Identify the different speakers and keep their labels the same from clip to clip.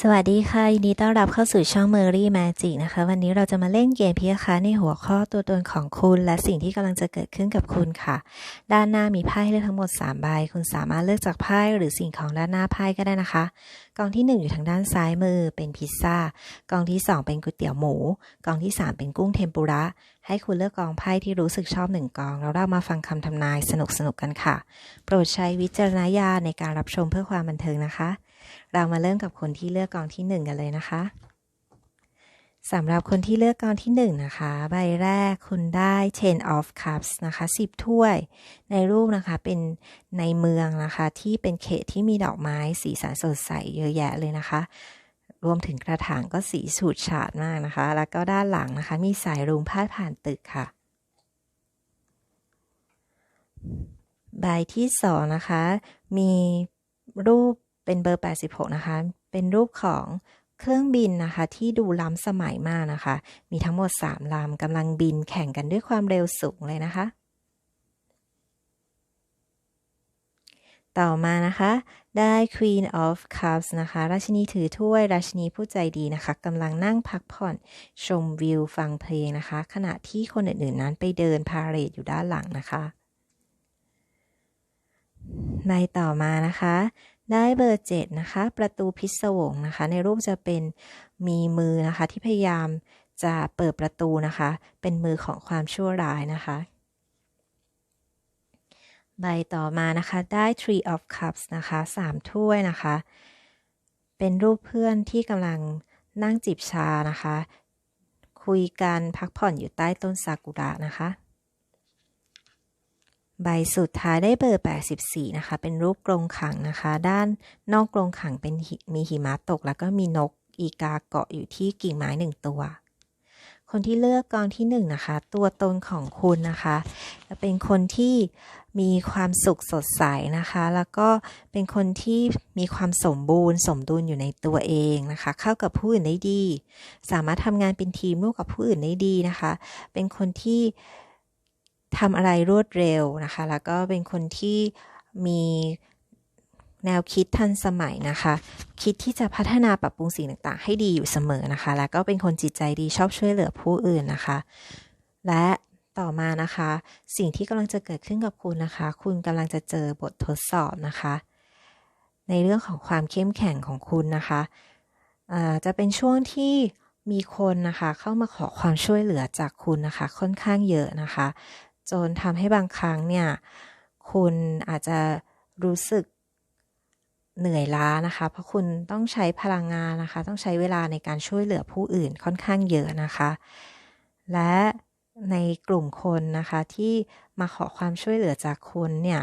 Speaker 1: สวัสดีค่ะยินดีต้อนรับเข้าสู่ช่อง Merry Magic นะคะ วันนี้เราจะมาเล่นเกมพีคะในหัวข้อตัวตนของคุณและสิ่งที่กำลังจะเกิดขึ้นกับคุณค่ะ ด้านหน้ามีไพ่เลือกทั้งหมด3ใบคุณสามารถเลือกจากไพ่หรือสิ่งของด้านหน้าไพ่ก็ได้นะคะกองที่ 1 อยู่ทางด้านซ้ายมือเป็นพิซซ่ากองที่ 2 เป็นก๋วยเตี๋ยวหมูกองที่ 3 เป็นกุ้งเทมปุระให้คุณเลือกกองไพ่ที่รู้สึกชอบหนึ่งกอง แล้วเรามาฟังคำทำนายสนุกๆกันค่ะ โปรดใช้วิจารณญาณในการรับชมเพื่อความบันเทิงนะคะ เรามาเริ่มกับคนที่เลือกกองที่หนึ่งกันเลยนะคะสำหรับคนที่เลือกกองที่หนึ่งนะคะ ใบแรกคุณได้ ten of cups นะคะ 10 ถ้วย ในรูปนะคะ เป็นในเมืองนะคะ ที่เป็นเขตที่มีดอกไม้สีสันสดใสเยอะแยะเลยนะคะ รวมถึงกระถางก็สีฉูดฉาดมากนะคะ แล้วก็ด้านหลังนะคะ มีสายรุ้งพาดผ่านตึกค่ะ ใบที่สองนะคะ มีรูปเป็นเบอร์ 86 นะคะ เป็นรูปของเครื่องบินนะคะที่ดูล้ำสมัยมากนะคะ มีทั้งหมด 3ลำกำลังบินแข่งกันด้วยความเร็วสูงเลยนะคะ ต่อมานะคะ ได้ Queen of Cups นะคะ ราชินีถือถ้วย ราชินีผู้ใจดีนะคะกำลังนั่งพักผ่อนชมวิวฟังเพลงนะคะ ขณะที่คนอื่นๆนั้นไปเดินพาเหรดอยู่ด้านหลังนะคะในต่อมานะคะ ได้เบอร์7นะคะ ประตูพิศวงนะคะ ในรูปจะเป็นมีมือนะคะที่พยายามจะเปิดประตูนะคะ เป็นมือของความชั่วร้ายนะคะ ใบต่อมานะคะ ได้ Tree of Cups นะคะ3ถ้วยนะคะ เป็นรูปเพื่อนที่กำลังนั่งจิบชานะคะ คุยกันพักผ่อนอยู่ใต้ต้นซากุระนะคะ ใบสุดท้ายได้เบอร์ 84 นะคะ เป็นรูปกรงขังนะคะ ด้านนอกกรงขังเป็นมีหิมะตก แล้วก็มีนกอีกาเกาะอยู่ที่กิ่งไม้หนึ่งตัว คนที่เลือกกองที่1นนะคะ ตัวตนของคุณนะคะจะเป็นคนที่มีความสุขสดใสนะคะ แล้วก็เป็นคนที่มีความสมบูรณ์ สมดุลอยู่ในตัวเองนะคะ เข้ากับผู้อื่นได้ดี สามารถทำงานเป็นทีมร่วมกับผู้อื่นได้ดีนะคะ เป็นคนที่ทำอะไรรวดเร็วนะคะ แล้วก็เป็นคนที่มี แนวคิดทันสมัยนะคะ คิดที่จะพัฒนาปรับปรุงสิ่งต่างๆ ให้ดีอยู่เสมอนะคะ แล้วก็เป็นคนจิตใจดีชอบช่วยเหลือผู้อื่นนะคะ และต่อมานะคะ สิ่งที่กำลังจะเกิดขึ้นกับคุณนะคะ คุณกำลังจะเจอบททดสอบนะคะ ในเรื่องของความเข้มแข็งของคุณนะคะจะเป็นช่วงที่มีคนนะคะเข้ามาขอความช่วยเหลือจากคุณนะคะ ค่อนข้างเยอะนะคะ จนทำให้บางครั้งเนี่ย คุณอาจจะรู้สึก เหนื่อยล้านะคะ เพราะคุณต้องใช้พลังงานนะคะ ต้องใช้เวลาในการช่วยเหลือผู้อื่นค่อนข้างเยอะนะคะ และในกลุ่มคนนะคะที่มาขอความช่วยเหลือจากคุณเนี่ย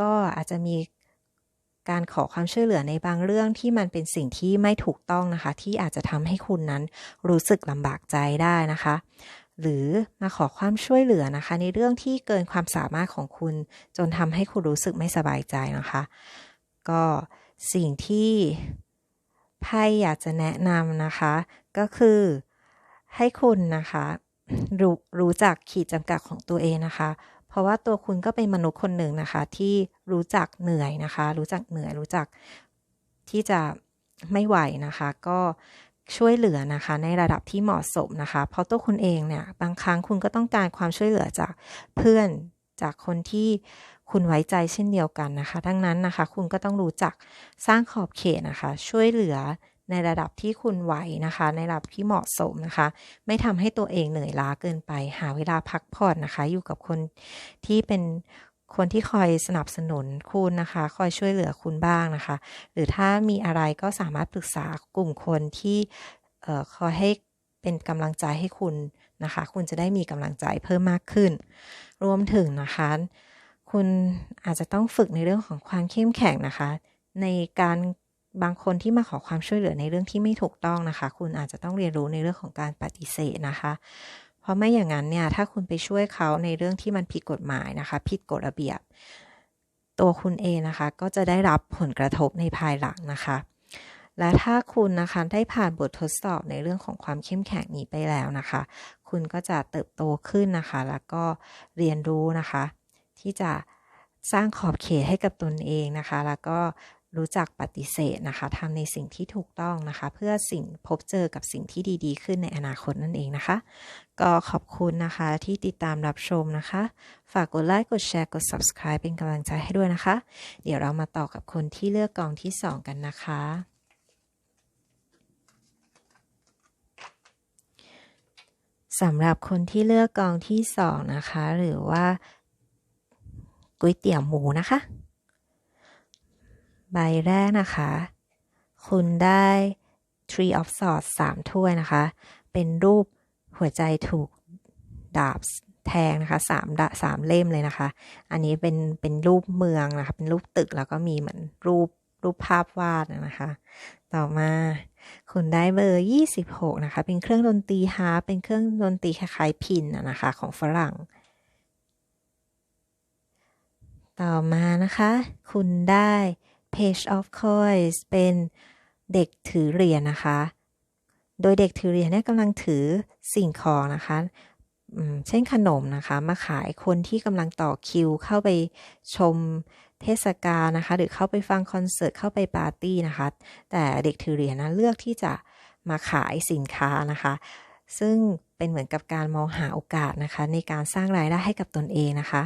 Speaker 1: ก็อาจจะมีการขอความช่วยเหลือในบางเรื่องที่มันเป็นสิ่งที่ไม่ถูกต้องนะคะ ที่อาจจะทำให้คุณนั้นรู้สึกลำบากใจได้นะคะ หรือมาขอความช่วยเหลือนะคะ ในเรื่องที่เกินความสามารถของคุณ จนทำให้คุณรู้สึกไม่สบายใจนะคะ ก็สิ่งที่ไพ่อยากจะแนะนำนะคะ ก็คือให้คุณนะคะรู้รู้จักขีดจำกัดของตัวเองนะคะ เพราะว่าตัวคุณก็เป็นมนุษย์คนหนึ่งนะคะ ที่รู้จักเหนื่อยนะคะ รู้จักเหนื่อยรู้จักที่จะไม่ไหวนะคะ ก็ช่วยเหลือนะคะ ในระดับที่เหมาะสมนะคะ เพราะตัวคุณเองเนี่ยบางครั้งคุณก็ต้องการความช่วยเหลือจากเพื่อนจากคนที่ คุณไว้ใจเช่นเดียวกันนะคะ ดังนั้นนะคะ คุณก็ต้องรู้จักสร้างขอบเขตนะคะ ช่วยเหลือในระดับที่คุณไหวนะคะ ในระดับที่เหมาะสมนะคะ ไม่ทำให้ตัวเองเหนื่อยล้าเกินไป หาเวลาพักผ่อนนะคะ อยู่กับคนที่เป็นคนที่คอยสนับสนุนคุณนะคะ คอยช่วยเหลือคุณบ้างนะคะ หรือถ้ามีอะไรก็สามารถปรึกษากลุ่มคนที่คอยให้เป็นกำลังใจให้คุณนะคะ คุณจะได้มีกำลังใจเพิ่มมากขึ้น รวมถึงนะคะ คุณอาจจะต้องฝึกในเรื่องของความเข้มแข็งนะคะ ในการบางคนที่มาขอความช่วยเหลือในเรื่องที่ไม่ถูกต้องนะคะ คุณอาจจะต้องเรียนรู้ในเรื่องของการปฏิเสธนะคะ เพราะไม่อย่างนั้นเนี่ยถ้าคุณไปช่วยเขาในเรื่องที่มันผิดกฎหมายนะคะ ผิดกฎระเบียบ ตัวคุณเองนะคะ ก็จะได้รับผลกระทบในภายหลังนะคะ และถ้าคุณนะคะได้ผ่านบททดสอบในเรื่องของความเข้มแข็งนี้ไปแล้วนะคะ คุณก็จะเติบโตขึ้นนะคะ แล้วก็เรียนรู้นะคะ ที่จะสร้างขอบเขตให้กับตนเองนะคะ แล้วก็รู้จักปฏิเสธนะคะทำในสิ่งที่ถูกต้องนะคะ เพื่อสิ่งพบเจอกับสิ่งที่ดีๆ ขึ้นในอนาคตนั่นเองนะคะ ก็ขอบคุณนะคะที่ติดตามรับชมนะคะ ฝากกดไลค์กดแชร์กด subscribe เป็นกำลังใจให้ด้วยนะคะ เดี๋ยวเรามาต่อกับคนที่เลือกกองที่ 2 กันนะคะ สำหรับคนที่เลือกกองที่สองนะคะ หรือว่า ก๋วยเตี๋ยวหมูนะคะ ใบแรกนะคะ คุณได้ Tree of Swords 3 ถ้วยนะคะ เป็นรูปหัวใจถูกดาบแทงนะคะสามดสามเล่มเลยนะคะ อันนี้เป็นเป็นรูปเมืองนะคะ เป็นรูปตึกแล้วก็มีเหมือนรูปรูปภาพวาดนะคะ ต่อมาคุณได้เบอร์ 26 นะคะ เป็นเครื่องดนตรีฮาร์ปเป็นเครื่องดนตรีคล้ายๆพินนะคะ ของฝรั่ง ต่อมานะคะ คุณได้ Page of Coins เป็นเด็กถือเหรียญนะคะ โดยเด็กถือเหรียญเนี่ยกำลังถือสิ่งของนะคะเช่นขนมนะคะ มาขายคนที่กำลังต่อคิวเข้าไปชมเทศกาลนะคะ หรือเข้าไปฟังคอนเสิร์ตเข้าไปปาร์ตี้นะคะ แต่เด็กถือเหรียญนะเลือกที่จะมาขายสินค้านะคะ ซึ่งเป็นเหมือนกับการมองหาโอกาสนะคะ ในการสร้างรายได้ให้กับตนเองนะคะ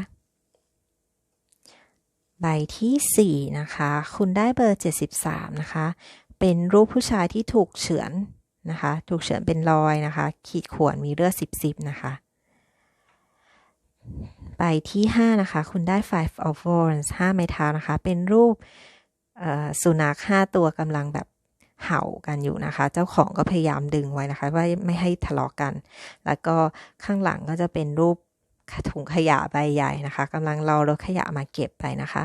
Speaker 1: ใบที่ 4 นะคะ คุณได้เบอร์ 73 นะคะ เป็นรูปผู้ชายที่ถูกเฉือนนะคะ ถูกเฉือนเป็นรอยนะคะ ขีดข่วนมีเลือด10ๆนะคะ ใบที่ 5 นะคะ คุณได้ five of wands 5 ไม้เท้านะคะ เป็นรูปสุนัข5ตัวกำลังแบบเห่ากันอยู่นะคะ เจ้าของก็พยายามดึงไว้นะคะ ว่าไม่ให้ทะเลาะกกัน แล้วก็ข้างหลังก็จะเป็นรูป ถุงขยะใบใหญ่นะคะกำลังรอรถขยะมาเก็บไปนะคะ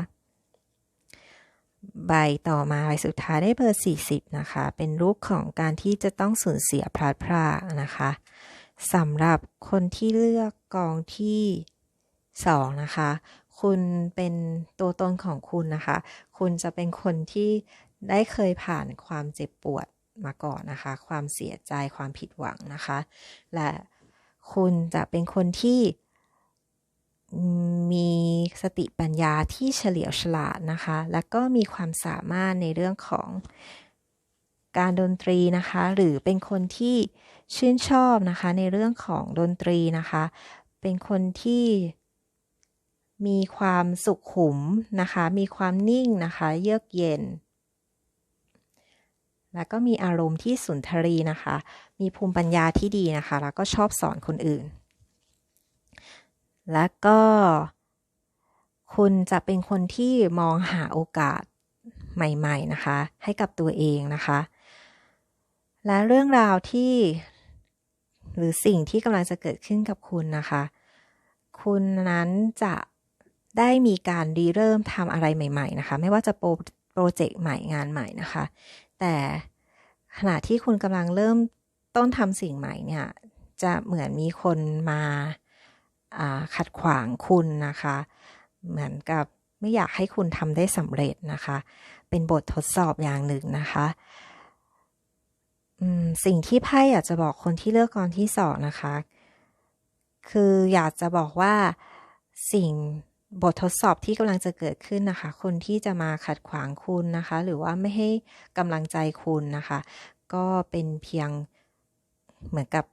Speaker 1: ใบต่อมาใบสุดท้ายได้เบอร์ 40 นะคะ เป็นรูปของการที่จะต้องสูญเสียพลาดพลาดนะคะสำหรับคนที่เลือกกองที่สองนะคะ คุณเป็นตัวตนของคุณนะคะ คุณจะเป็นคนที่ได้เคยผ่านความเจ็บปวดมาก่อนนะคะ ความเสียใจความผิดหวังนะคะ และคุณจะเป็นคนที่ มีสติปัญญาที่เฉลียวฉลาดนะคะ และก็มีความสามารถในเรื่องของการดนตรีนะคะ หรือเป็นคนที่ชื่นชอบนะคะในเรื่องของดนตรีนะคะ เป็นคนที่มีความสุขขุมนะคะ มีความนิ่งนะคะ เยือกเย็น แล้วก็มีอารมณ์ที่สุนทรีนะคะ มีภูมิปัญญาที่ดีนะคะ แล้วก็ชอบสอนคนอื่น แล้วก็ คุณจะเป็นคนที่มองหาโอกาสใหม่ๆนะคะ ให้กับตัวเองนะคะ และเรื่องราวที่หรือสิ่งที่กำลังจะเกิดขึ้นกับคุณนะคะ คุณนั้นจะได้มีการรีเริ่มทำอะไรใหม่ ๆ นะคะ ไม่ว่าจะโปรโปรเจกต์ใหม่งานใหม่นะคะ แต่ขณะที่คุณกำลังเริ่มต้นทำสิ่งใหม่เนี่ย จะเหมือนมีคนมา ขัดขวางคุณนะคะ เหมือนกับไม่อยากให้คุณทำได้สำเร็จนะคะ เป็นบททดสอบอย่างหนึ่งนะคะสิ่งที่ไพ่อยากจะบอกคนที่เลือกกองที่สองนะคะ คืออยากจะบอกว่าสิ่งบททดสอบที่กำลังจะเกิดขึ้นนะคะ คนที่จะมาขัดขวางคุณนะคะ หรือว่าไม่ให้กำลังใจคุณนะคะ ก็เป็นเพียงเหมือนกับ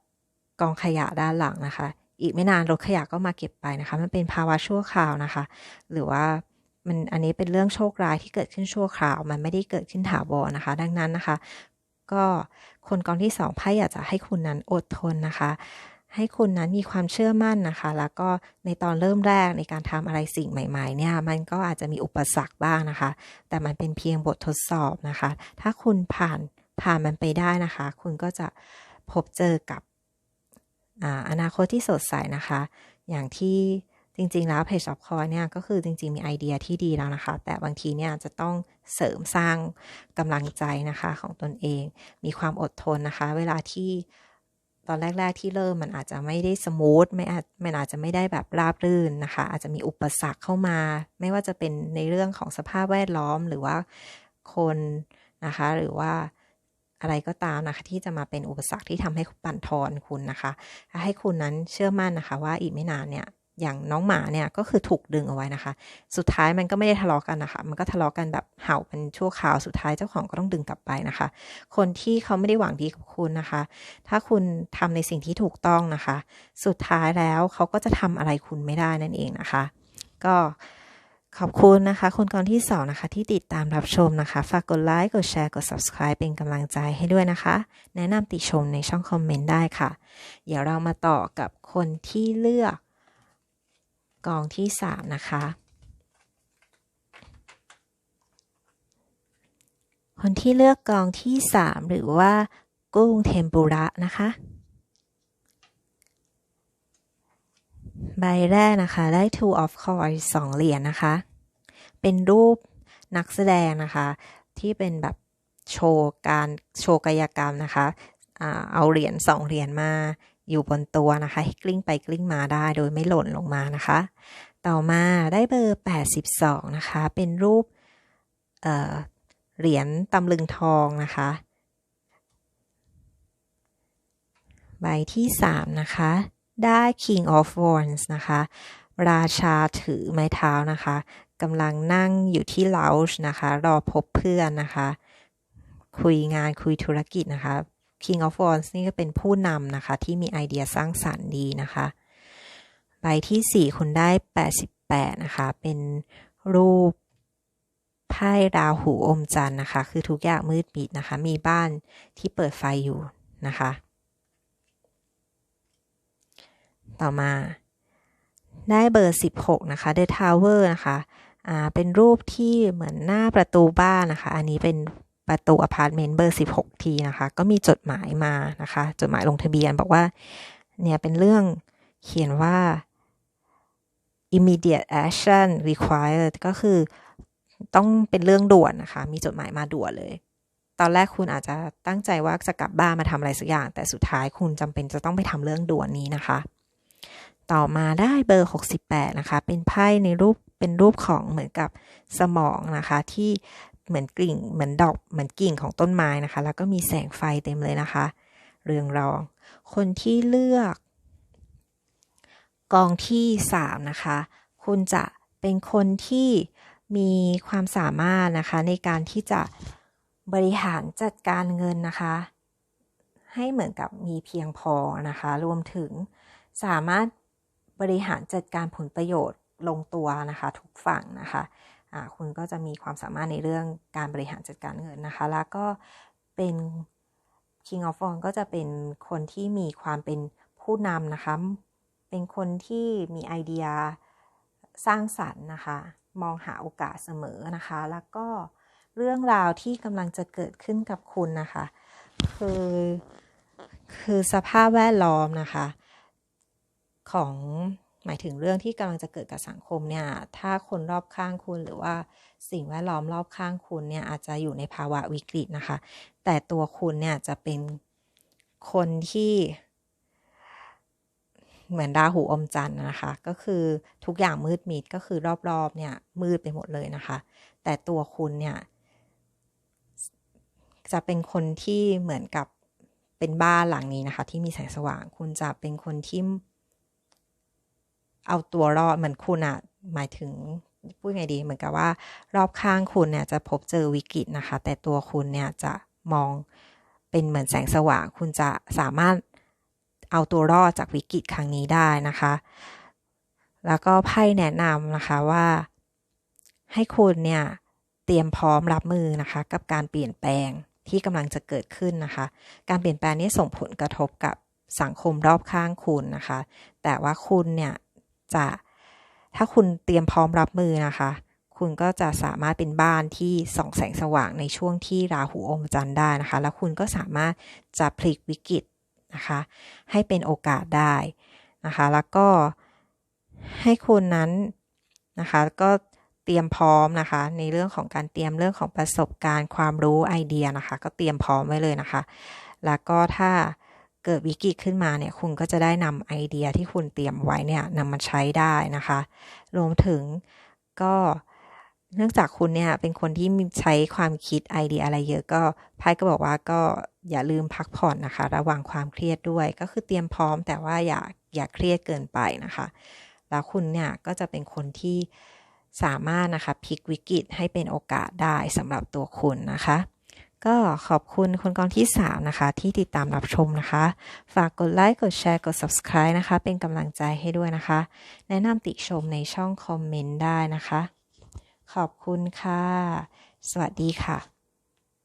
Speaker 1: กองขยะด้านหลังนะคะ อีกไม่นานรถขยะก็มาเก็บไปนะคะ มันเป็นภาวะชั่วคราวนะคะ หรือว่ามันอันนี้เป็นเรื่องโชคร้ายที่เกิดขึ้นชั่วคราว มันไม่ได้เกิดขึ้นถาวรนะคะ ดังนั้นนะคะ ก็คนกองที่สองไพ่อยากจะให้คุณนั้นอดทนนะคะ ให้คุณนั้นมีความเชื่อมั่นนะคะ แล้วก็ในตอนเริ่มแรกในการทำอะไรสิ่งใหม่ ๆ เนี่ย มันก็อาจจะมีอุปสรรคบ้างนะคะ แต่มันเป็นเพียงบททดสอบนะคะ ถ้าคุณผ่านผ่านมันไปได้นะคะ คุณก็จะพบเจอกับ อนาคตที่สดใสนะคะ อย่างที่จริง ๆ แล้วเพจช็อปคอเนี่ยก็คือจริง ๆ มีไอเดียที่ดีแล้วนะคะ แต่บางทีเนี่ยจะต้องเสริมสร้างกำลังใจนะคะของตนเอง มีความอดทนนะคะ เวลาที่ตอนแรก ๆ ที่เริ่มมันอาจจะไม่ได้สมูทไม่อาจมันอาจจะไม่ได้แบบราบรื่นนะคะ อาจจะมีอุปสรรคเข้ามา ไม่ว่าจะเป็นในเรื่องของสภาพแวดล้อมหรือว่าคนนะคะ หรือว่า อะไรก็ตามนะคะ ที่จะมาเป็นอุปสรรคที่ทำให้ปั่นทอนคุณนะคะให้คุณนั้นเชื่อมั่นนะคะ ว่าอีกไม่นานเนี่ยอย่างน้องหมาเนี่ยก็คือถูกดึงเอาไว้นะคะ สุดท้ายมันก็ไม่ได้ทะเลาะกันนะคะ มันก็ทะเลาะกันแบบเห่าเป็นชั่วคราว สุดท้ายเจ้าของก็ต้องดึงกลับไปนะคะ คนที่เขาไม่ได้หวังดีกับคุณนะคะ ถ้าคุณทำในสิ่งที่ถูกต้องนะคะ สุดท้ายแล้วเขาก็จะทำอะไรคุณไม่ได้นั่นเองนะคะ ก็ ขอบคุณนะคะคนกองที่สองนะคะ ที่ติดตามรับชมนะคะ ฝากกดไลค์กดแชร์กด subscribe เป็นกำลังใจให้ด้วยนะคะ แนะนำติชมในช่องคอมเมนต์ได้ค่ะ เดี๋ยวเรามาต่อกับคนที่เลือกกองที่สามนะคะ คนที่เลือกกองที่สามหรือว่ากุ้งเทมปุระนะคะ ใบแรกนะคะได้ two of coins สองเหรียญนะคะ เป็นรูปนักแสดงนะคะ ที่เป็นแบบโชว์การโชว์กายกรรมนะคะเอาเหรียญสองเหรียญมาอยู่บนตัวนะคะให้กลิ้งไปกลิ้งมาได้โดยไม่หล่นลงมานะคะ ต่อมาได้เบอร์ 82 นะคะ เป็นรูปเเหรียญตำลึงทองนะคะ ใบที่ 3 นะคะ ได้ King of Wands นะคะ ราชาถือไม้เท้านะคะกำลังนั่งอยู่ที่เลาช์นะคะ รอพบเพื่อนนะคะ คุยงานคุยธุรกิจนะคะ King of Wands นี่ก็เป็นผู้นำนะคะ ที่มีไอเดียสร้างสารรค์ดีนะคะใบที่ 4 คุณได้ 88 นะคะ เป็นรูปไพ่ดาวหูอมจันทร์นะคะ คือทุกอย่างมืดมิดนะคะ มีบ้านที่เปิดไฟอยู่นะคะ ต่อมา ได้เบอร์ 16 นะคะ The Tower นะคะอ่าเป็นรูปที่เหมือนหน้าประตูบ้านนะคะ อันนี้เป็นประตูอพาร์ตเมนต์เบอร์ 16 ทีนะคะ ก็มีจดหมายมานะคะ จดหมายลงทะเบียนบอกว่า เนี่ยเป็นเรื่องเขียนว่า immediate action required ก็คือต้องเป็นเรื่องด่วนนะคะ มีจดหมายมาด่วนเลย ตอนแรกคุณอาจจะตั้งใจว่าจะกลับบ้านมาทำอะไรสักอย่าง แต่สุดท้ายคุณจำเป็นจะต้องไปทำเรื่องด่วนนี้นะคะ ต่อมาได้เบอร์ 68 นะคะ เป็นไพ่ในรูปเป็นรูปของเหมือนกับสมองนะคะ ที่เหมือนกลิ่งเหมือนดอกเหมือนกิ่งของต้นไม้นะคะ แล้วก็มีแสงไฟเต็มเลยนะคะ เรืองรอง คนที่เลือก กองที่สามนะคะ คุณจะเป็นคนที่มีความสามารถนะคะ ในการที่จะบริหารจัดการเงินนะคะ ให้เหมือนกับมีเพียงพอนะคะ รวมถึงสามารถ บริหารจัดการผลประโยชน์ลงตัวนะคะทุกฝั่งนะคะคุณก็จะมีความสามารถในเรื่องการบริหารจัดการเงินนะคะ แล้วก็เป็น King of Wands ก็จะเป็นคนที่มีความเป็นผู้นำนะคะ เป็นคนที่มีไอเดียสร้างสรรค์นะคะ มองหาโอกาสเสมอนะคะ แล้วก็เรื่องราวที่กำลังจะเกิดขึ้นกับคุณนะคะ คือ คือสภาพแวดล้อมนะคะ ของหมายถึงเรื่องที่กำลังจะเกิดกับสังคมเนี่ย ถ้าคนรอบข้างคุณหรือว่าสิ่งแวดล้อมรอบข้างคุณเนี่ยอาจจะอยู่ในภาวะวิกฤตนะคะ แต่ตัวคุณเนี่ยจะเป็นคนที่ เหมือนราหูอมจันทร์นะคะ ก็คือทุกอย่างมืดมิดก็คือรอบๆเนี่ยมืดไปหมดเลยนะคะ แต่ตัวคุณเนี่ยจะเป็นคนที่เหมือนกับเป็นบ้านหลังนี้นะคะ ที่มีแสงสว่าง คุณจะเป็นคนที่ เอาตัวรอดเหมือนคุณอะหมายถึงพูดไงดี เหมือนกับว่า รอบข้างคุณเนี่ยจะพบเจอวิกฤตนะคะ แต่ตัวคุณเนี่ยจะมองเป็นเหมือนแสงสว่าง คุณจะสามารถเอาตัวรอดจากวิกฤตครั้งนี้ได้นะคะ แล้วก็ไพ่แนะนำนะคะว่า ให้คุณเนี่ยเตรียมพร้อมรับมือนะคะ กับการเปลี่ยนแปลงที่กำลังจะเกิดขึ้นนะคะ การเปลี่ยนแปลงนี้ส่งผลกระทบกับสังคมรอบข้างคุณนะคะ แต่ว่าคุณเนี่ย จะถ้าคุณเตรียมพร้อมรับมือนะคะ คุณก็จะสามารถเป็นบ้านที่ส่องแสงสว่างในช่วงที่ราหูอมจันทร์ได้นะคะ แล้วคุณก็สามารถจะพลิกวิกฤตนะคะ ให้เป็นโอกาสได้นะคะ แล้วก็ให้คุณนั้นนะคะก็เตรียมพร้อมนะคะ ในเรื่องของการเตรียมเรื่องของประสบการณ์ความรู้ไอเดียนะคะ ก็เตรียมพร้อมไว้เลยนะคะ แล้วก็ถ้า เกิดวิกฤตขึ้นมาเนี่ยคุณก็จะได้นำไอเดียที่คุณเตรียมไว้เนี่ยนำมาใช้ได้นะคะ รวมถึงก็เนื่องจากคุณเนี่ยเป็นคนที่ใช้ความคิดไอเดียอะไรเยอะก็ไพ่ก็บอกว่าก็อย่าลืมพักผ่อนนะคะ ระวังความเครียดด้วย ก็คือเตรียมพร้อมแต่ว่าอย่าอย่าเครียดเกินไปนะคะ แล้วคุณเนี่ยก็จะเป็นคนที่สามารถนะคะพลิกวิกฤตให้เป็นโอกาสได้สำหรับตัวคุณนะคะ ก็ขอบคุณคนกองที่ 3 นะคะ ที่ติดตามรับชมนะคะ ฝากกดไลค์ กดแชร์ กด subscribe นะคะ เป็นกำลังใจให้ด้วยนะคะ แนะนำติชมในช่องคอมเมนต์ได้นะคะ ขอบคุณค่ะ สวัสดีค่ะ